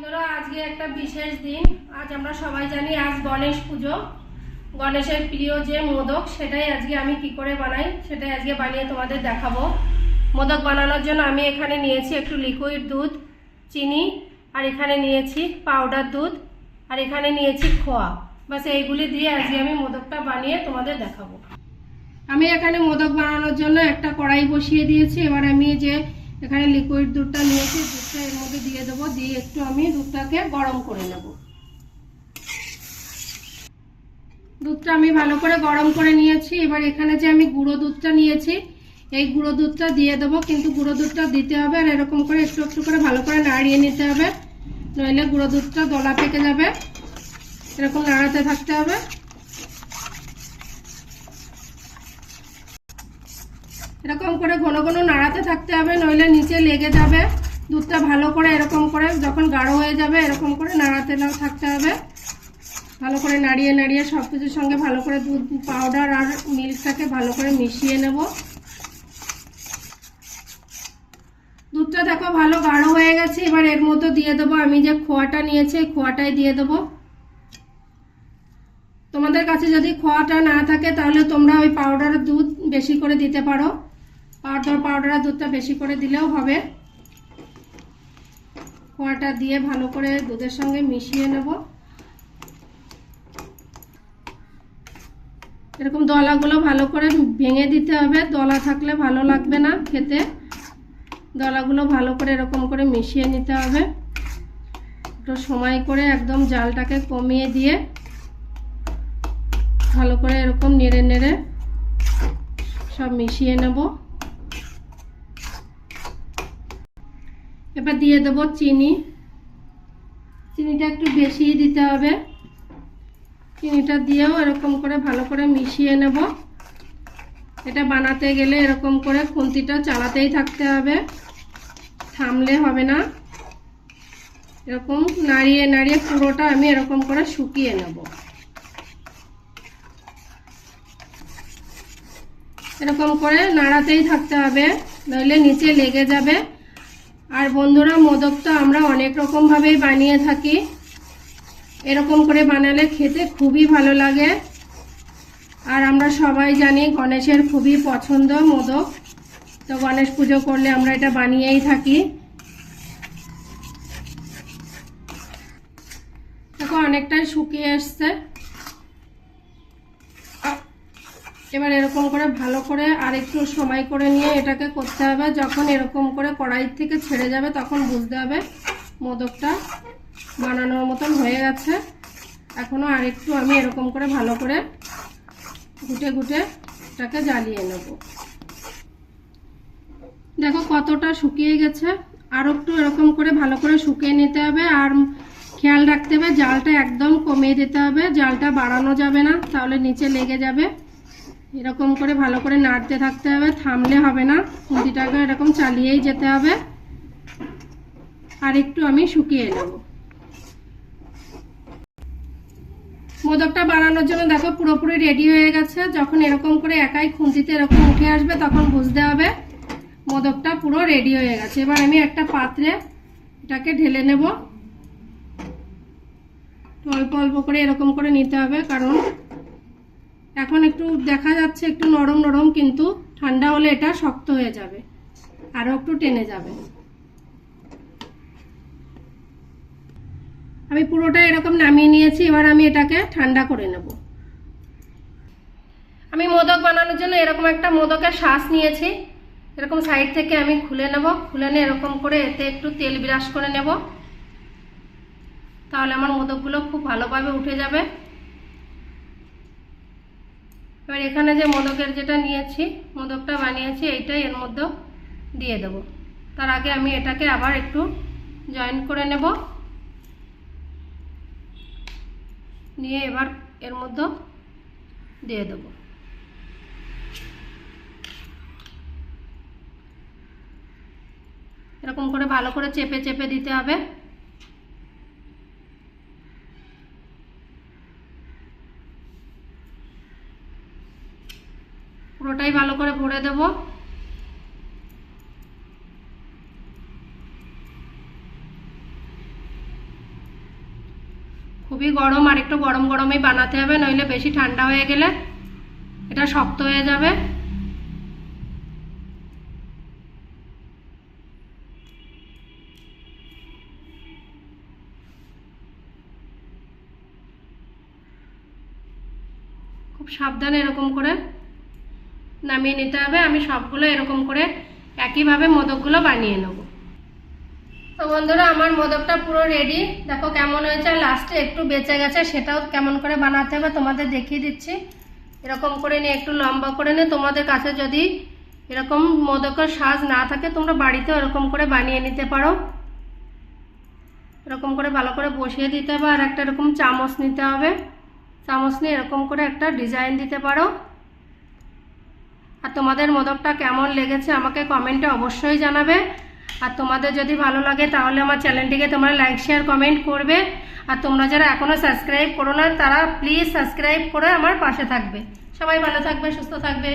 বন্ধুরা, আজকে একটা বিশেষ দিন। আজ আমরা সবাই জানি আজ গণেশ পুজো। গণেশের প্রিয় যে মোদক, সেটাই আজকে আমি কি করে বানাই, সেটাই আজকে বানিয়ে তোমাদের দেখাবো। মোদক বানানোর জন্য আমি এখানে নিয়েছি একটু লিকুইড দুধ, চিনি, আর এখানে নিয়েছি পাউডার দুধ, আর এখানে নিয়েছি খোয়া। বাস এইগুলি দিয়ে আজকে আমি মোদকটা বানিয়ে তোমাদের দেখাবো। আমি এখানে মোদক বানানোর জন্য একটা কড়াই বসিয়ে দিয়েছি। এবার আমি যে এখানে লিকুইড দুধটা নিয়েছি, দুধটা এর মধ্যে দিয়ে দেবো, দিয়ে একটু আমি দুধটাকে গরম করে নেব। দুধটা আমি ভালো করে গরম করে নিয়েছি। এবার এখানে যে আমি গুঁড়ো দুধটা নিয়েছি, এই গুঁড়ো দুধটা দিয়ে দেবো, কিন্তু গুঁড়ো দুধটা দিতে হবে আর এরকম করে একটু একটু করে ভালো করে নাড়িয়ে নিতে হবে। নইলে গুঁড়ো দুধটা দলা পেকে যাবে। এরকম নাড়াতে থাকতে হবে। এরকম করে ঘন ঘন নাড়াতে থাকতে হবে, নইলে নিচে লেগে যাবে। দুধটা ভালো করে এরকম করে যখন গাঢ় হয়ে যাবে, এরকম করে নাড়াতে থাকতে হবে। ভালো করে নাড়িয়ে নাড়িয়ে সব কিছুর সঙ্গে ভালো করে দুধ পাউডার আর মিল্কটাকে ভালো করে মিশিয়ে নেব। দুধটা দেখো ভালো গাঢ় হয়ে গেছে, এবার এর মধ্যে দিয়ে দেবো আমি যে খোয়াটা নিয়েছি খোয়াটাই দিয়ে দেবো। তোমাদের কাছে যদি খোয়াটা না থাকে, তাহলে তোমরা ওই পাউডারের দুধ বেশি করে দিতে পারো। পাউডার পাউডারের দুধটা বেশি করে দিলেও হবে। খোয়াটা দিয়ে ভালো করে দুধের সঙ্গে মিশিয়ে নেব। এরকম দলাগুলো ভালো করে ভেঙে দিতে হবে। দলা থাকলে ভালো লাগবে না খেতে। দলাগুলো ভালো করে এরকম করে মিশিয়ে নিতে হবে। একটু সময় করে একদম জালটাকে কমিয়ে দিয়ে ভালো করে এরকম নেড়ে নেড়ে সব মিশিয়ে নেব। এবার দিয়ে দেবো চিনি। চিনিটা একটু বেশিই দিতে হবে। চিনিটা দিয়েও এরকম করে ভালো করে মিশিয়ে নেব। এটা বানাতে গেলে এরকম করে খুন্তিটা চালাতেই থাকতে হবে। থামলে হবে না। এরকম নাড়িয়ে নাড়িয়ে পুরোটা আমি এরকম করে শুকিয়ে নেব। এরকম করে নাড়াতেই থাকতে হবে, নইলে নিচে লেগে যাবে। আর বন্ধুরা, মোদক তো আমরা অনেক রকমভাবেই বানিয়ে থাকি। এরকম করে বানালে খেতে খুবই ভালো লাগে। আর আমরা সবাই জানি গণেশের খুবই পছন্দ মোদক। তো গণেশ পুজো করলে আমরা এটা বানিয়েই থাকি। দেখো, অনেকটাই শুকিয়ে এসছে। এবার এরকম করে ভালো করে আর একটু সময় করে নিয়ে এটাকে করতে হবে। যখন এরকম করে কড়াই থেকে ছেড়ে যাবে তখন বুঝতে হবে মোদকটা বানানোর মতন হয়ে গেছে। এখনও আর একটু আমি এরকম করে ভালো করে গুটে ঘুটে এটাকে জ্বালিয়ে নেব। দেখো কতটা শুকিয়ে গেছে। আর একটু এরকম করে ভালো করে শুকিয়ে নিতে হবে আর খেয়াল রাখতে হবে জালটা একদম কমিয়ে দিতে হবে। জালটা বাড়ানো যাবে না, তাহলে নিচে লেগে যাবে। এরকম করে ভালো করে নাড়তে থাকতে হবে, থামলে হবে না। খুঁতিটাকে এরকম চালিয়েই যেতে হবে। আর একটু আমি শুকিয়ে নেব। মোদকটা বানানোর জন্য দেখো পুরোপুরি রেডি হয়ে গেছে। যখন এরকম করে একাই খুন্তিতে এরকম উঠে আসবে, তখন বুঝতে হবে মোদকটা পুরো রেডি হয়ে গেছে। এবার আমি একটা পাত্রে এটাকে ঢেলে নেব। অল্প অল্প করে এরকম করে নিতে হবে, কারণ এখন একটু দেখা যাচ্ছে একটু নরম নরম, কিন্তু ঠান্ডা হলে এটা শক্ত হয়ে যাবে। আরও একটু টেনে যাবে। আমি পুরোটা এরকম নামিয়ে নিয়েছি, এবার আমি এটাকে ঠান্ডা করে নেব। আমি মোদক বানানোর জন্য এরকম একটা মোদকের শ্বাস নিয়েছি। এরকম সাইড থেকে আমি খুলে নেব। খুলে নিয়ে এরকম করে এতে একটু তেল ব্রাশ করে নেব। তাহলে আমার মোদকগুলো খুব ভালোভাবে উঠে যাবে। এবার এখানে যে মোদকের যেটা নিয়েছি, মোদকটা বানিয়েছি, এইটাই এর মধ্যে দিয়ে দেব। তার আগে আমি এটাকে আবার একটু জয়েন করে নেব। নিয়ে এবার এর মধ্যে দিয়ে দেব। এরকম করে ভালো করে চেপে চেপে দিতে হবে। পুরোটাই ভালো করে ভরে দেব। খুবই গরম, আর একটু গরম গরমই বানাতে হবে, নইলে বেশি ঠান্ডা হয়ে গেলে এটা শক্ত হয়ে যাবে। খুব সাবধানে এরকম করে নামিয়ে নিতে হবে। আমি সবগুলো এরকম করে একইভাবে মোদকগুলো বানিয়ে নেব। তো বন্ধুরা, আমার মোদকটা পুরো রেডি দেখো কেমন হয়েছে। আর লাস্টে একটু বেঁচে গেছে, সেটাও কেমন করে বানাতে হবে তোমাদের দেখিয়ে দিচ্ছি। এরকম করে নিয়ে একটু লম্বা করে নিয়ে তোমাদের কাছে যদি এরকম মোদকের সাজ না থাকে, তোমরা বাড়িতেও এরকম করে বানিয়ে নিতে পারো। এরকম করে ভালো করে বসিয়ে দিতে হবে আর একটা এরকম চামচ নিতে হবে। চামচ নিয়ে এরকম করে একটা ডিজাইন দিতে পারো। আর তোমাদের মোদকটা কেমন লেগেছে আমাকে কমেন্টে অবশ্যই জানাবে। আর তোমাদের যদি ভালো লাগে তাহলে আমার চ্যানেলটিকে তোমরা লাইক শেয়ার কমেন্ট করবে। আর তোমরা যারা এখনও সাবস্ক্রাইব করো না, তারা প্লিজ সাবস্ক্রাইব করে আমার পাশে থাকবে। সবাই ভালো থাকবে, সুস্থ থাকবে।